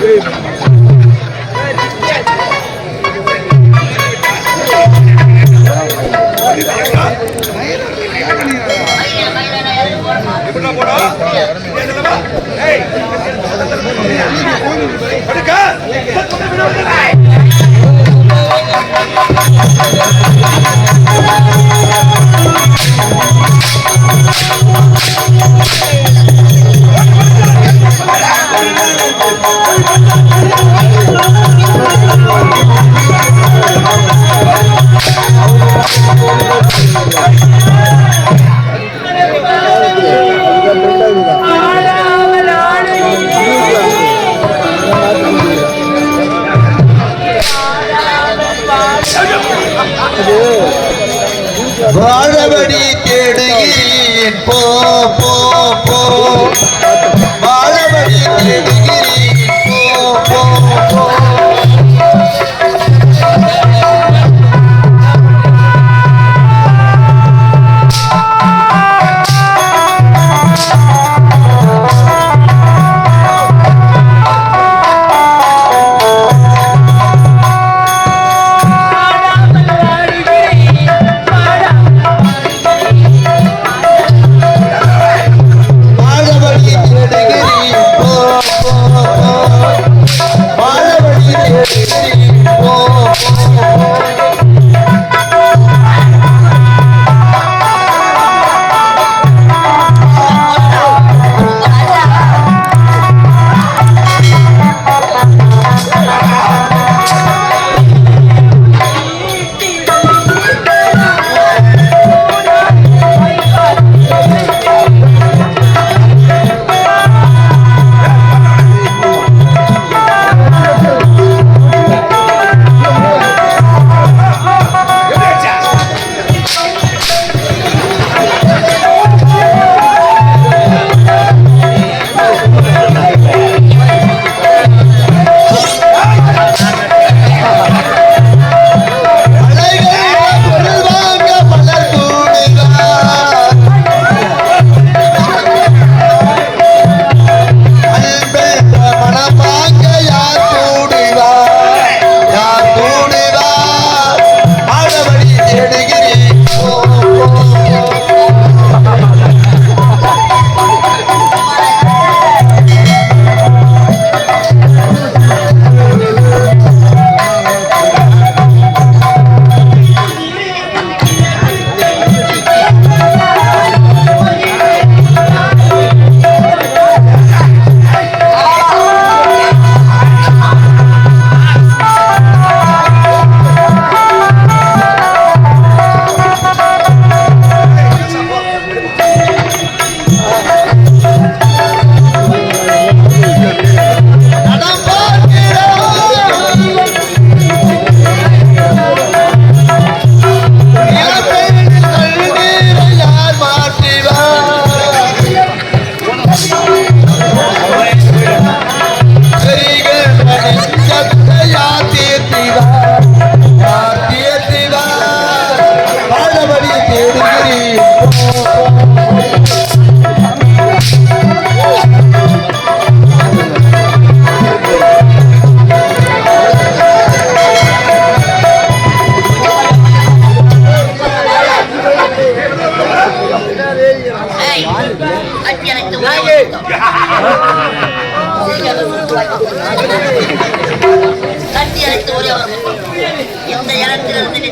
Hey! வாழவடி தேடுகிறேன். போ போ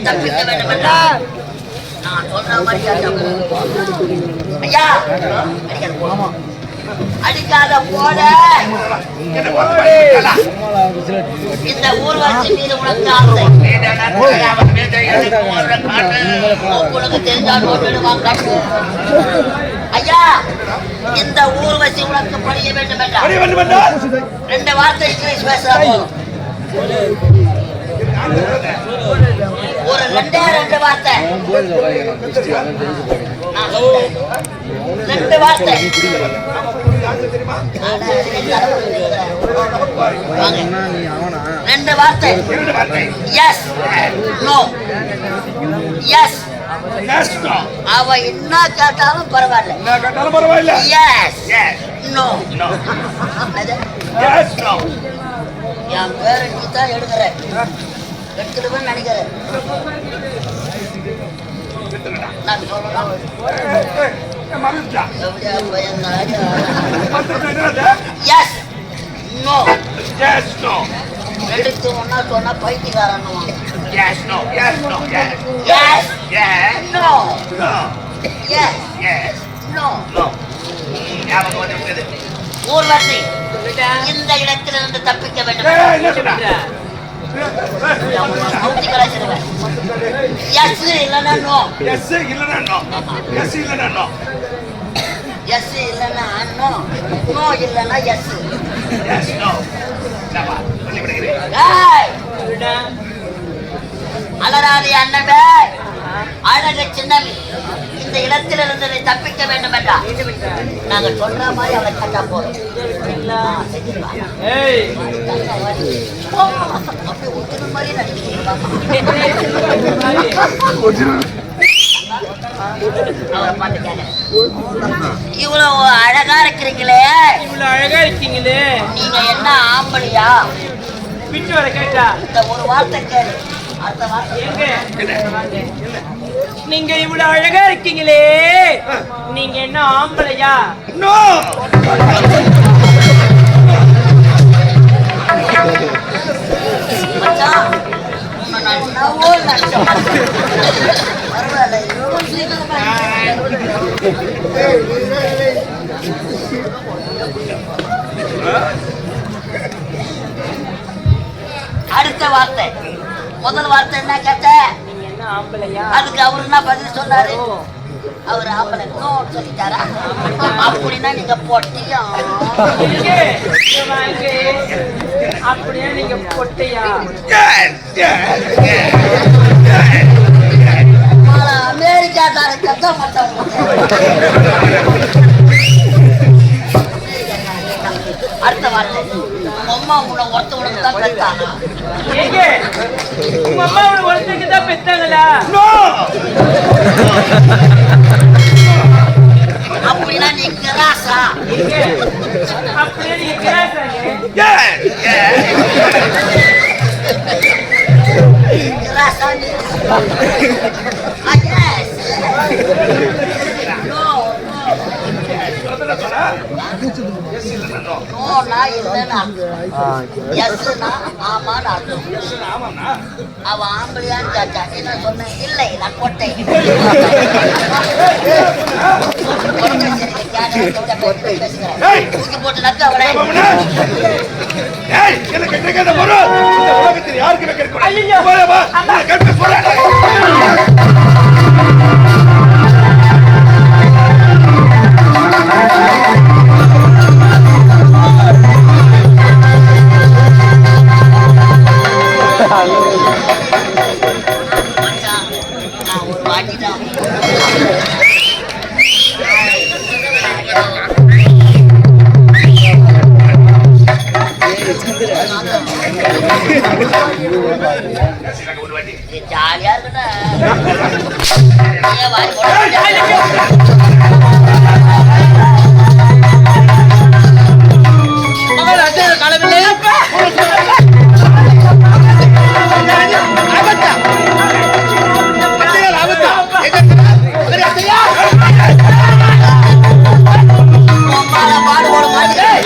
தப்பிக்க வேண்டும் என்றால் நான் சொன்ன மாதிரி ஐயா அடிக்காத. அடிக்காத போட இந்த ஊர்வலத்தின் மீது உனக்கு ஆசை. உனக்கு தெரிஞ்சால் காட்டு ஐயா இந்த ஊர்வசி உனக்கு பணிய வேண்டும் என்றால். ரெண்டு வார்த்தை இங்கிலீஷ் பேசுறா போதும். ஒரு ரெண்டே ரெண்டு வார்த்தை. ரெண்டு வார்த்தை. ரெண்டு வார்த்தை. Yes no yes. அவ என்ன கேட்டாலும் பரவாயில்ல. என்ன கேட்டாலும் பரவாயில்ல எஸ் நோ. என் பேரை நீ தான் எடுக்கிற எடுத்துடுவேன்னு நினைக்கிறேன் Yes, no. ஒன்னா சொன்னா பைத்தியக்காரன் Yes, no. Yes, no. Yes. Yes Yes, no no. Yes Yes, no no. ஞாபகம் வந்துவிட்டது. ஊர்வசி இந்த இடத்திலிருந்து தப்பிக்க வேண்டும் எஸ் இல்லைன்னா நோ Yes, இல்லைன்னா இல்லைன்னா no. எஸ் இல்லைன்னா நோ நோ இல்லைன்னா எஸ் விடுகிறேன். ஏய்! அலராதி அண்ணவே அழக சின்னவி இந்த இடத்திலிருந்து நீ தப்பிக்க வேண்டும் என்றா நாங்க சொல்ற மாதிரி அவளை கண்டா போதும். ஆ, செஞ்சிருவா. போ. அப்படியே ஒத்துக்கிற மாதிரியே நடிக்கிறீங்க. அவரை பார்த்து கேளு. இவ்வளவு அழகா இருக்கிறீங்களே. இவ்வளவு அழகா இருக்கீங்களே. நீங்க என்ன ஆம்பளையா? பிட்டு வர கேட்டா. இந்த ஒரு வார்த்தை கேளு. அடுத்த வார்த்தை நீங்க இவ்வளவு அழகா இருக்கீங்களே. நீங்க என்ன ஆம்பளையா? அடுத்த வார்த்தை. முதல் வார்த்தை என்ன கேட்ட? அதுக்கு அவர் என்ன பதில் சொன்னாரு? அவர் ஆம்பளை நோ சொல்லிட்டாரா? அப்படின்னா நீங்க பொட்டியா. அப்படியே நீங்க பொட்டையா? மாட்டாங்க அடுத்த வார்த்தை. அம்மா உன்னை ஒருத்தவனுக்கு தான் பெத்தானா உங்க அம்மா உனக்கு ஒருத்தருக்கு தான் பெத்தாங்களா. அப்படின்னா நீ கிராசா? yes. கிராசா நீ Ah, yes. No, no. சொல்றத சொல்ல. Yes, இல்லைன்னா no. நோனா இல்லைன்னு அர்த்தம் எஸ்னா ஆமான்னு அர்த்தம் Yes, ஆமாண்ணா. அவன் ஆம்பளையான்னு கேட்டா என்ன சொன்னேன் இல்லை நான் கொட்டை போட்டு நக்க ஜாலியா இருக்கடா நீயே பாடு போட மாட்டேன்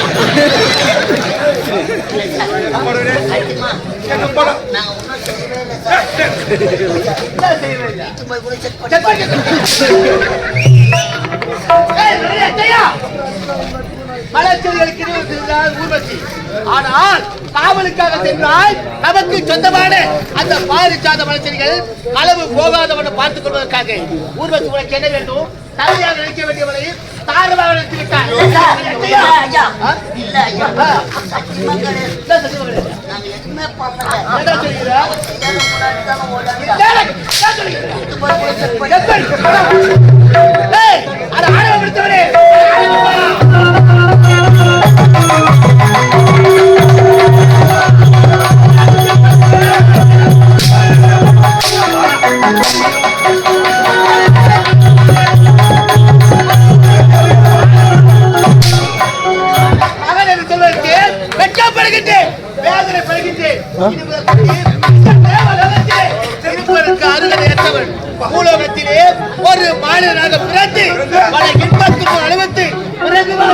மலச்செடிகளுக்கு ஊர்வசி ஆனால் காவலுக்காக சென்றால் நமக்கு சொந்தமான அந்த பாரிச்சாத மலச்செடிகள் களவு போகாதவனை பார்த்துக் கொள்வதற்காக. ஊர்வசி உனக்கு என்ன வேண்டும்? தலையாக நினைக்க வேண்டியவனை தாரமாக நினைத்து விட்டார் இல்ல சார், இல்ல ஐயா. ஆ? பூலோகத்திலே ஒரு மாநிலனாக பிறந்து பல இன்பத்துக்கு அனுபவித்து பிறகு வா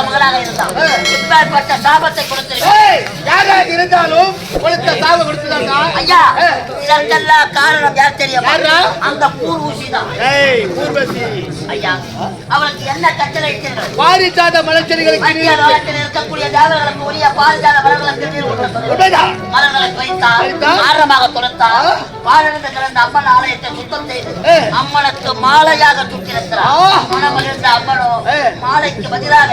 மகனாக இருந்தான் இப்பேற்பட்ட சாபத்தை இதற்கெல்லாம் காரணம் யார் தெரியுமா? அந்த பூர் ஊசிதான் ஏய் ஊர்வசி ஐயா அவளுக்கு என்ன கட்டளை பாரிஜாத மலச்செடிகளுக்கு இருக்கக்கூடிய தேவர்களுக்கு உரிய. உண்மைதான். மரங்களை வைத்தால் வைத்தால்? ஆரமாக துரத்தால் பாலிருந்து கிடந்த அம்மன் ஆலயத்தை சுத்தம் செய்து. அம்மனுக்கு மாலையாக சுற்றிருக்கிறார் ஆ. மனமகிழ்ந்த அம்மனோ. மாலைக்கு பதிலாக?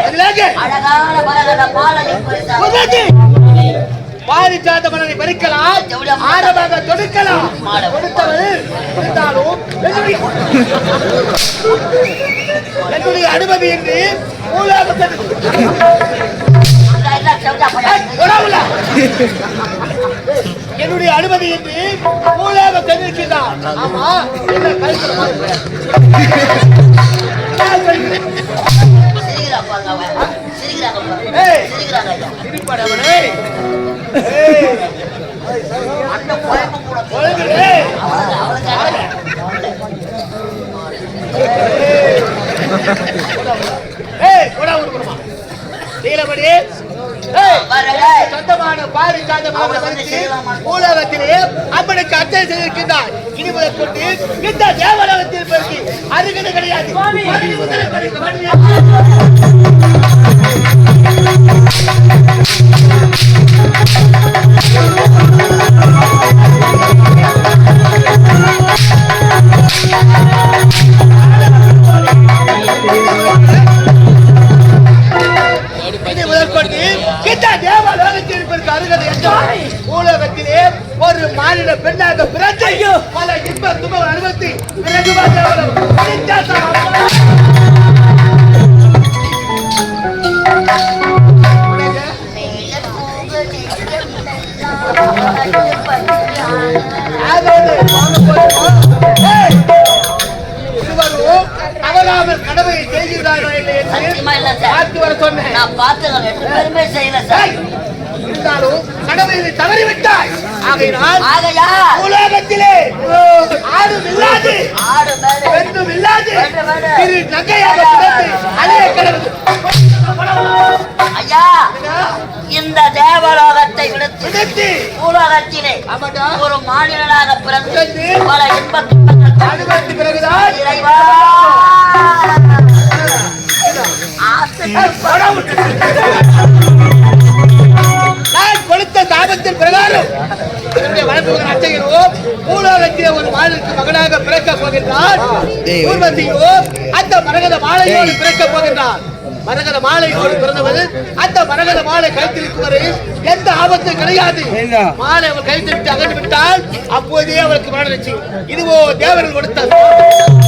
அழகான மரகத மாலையை பறித்தார். பாரிஜாத மலரை பறிக்கலாம் ஆரமாக தொடுக்கலாம். கொடுத்தவள் என்னுடைய அனுமதி என்று. உணவுல. என்னுடைய அனுமதி என்று மூலாக தெரிவிக்கின்றான் ஆமா என்ன கொண்டு இந்த தேவலோகத்தில் இருப்பதற்கு அருகதை என்றால் பூலோகத்திலே ஒரு மாநில பெண்ணாக பிறந்து பல இன்ப சொன்னேன் நான் பார்த்துக்கிறேன். ரெண்டு பேருமே செய்யல சார். இருந்தாலும் கடமையை தவறிவிட்டாய். ஆகையினால் ஆகையா உலகத்திலே இல்லாது ஆடு இல்லாது வேண்டு, வேண்டு. திரு நகையாக அலைய கிடந்து. ஐயா இந்த தேவலோகத்தை விடுத்து பூலோகத்திலே ஒரு மாநிலனாக பிறந்து பல இன்பத் துன்பங்கள் அனுபவித்த பிறகுதான் இறைவா. ஆசை மாநிலத்து மகனாக பிறக்க போகின்றார். ஊர்வசியோ அந்த மரகத மாலையோடு பிறக்க போகின்றார். மரகத மாலையோடு பிறந்தவர் அந்த மரகத மாலை கழுத்திருக்கும் வரை எந்த ஆபத்தும் கிடையாது. மாலை அவர் விட்டு அகன்று விட்டால் அப்போதே அவருக்கு மரணம் இதுவோ தேவர்கள் கொடுத்த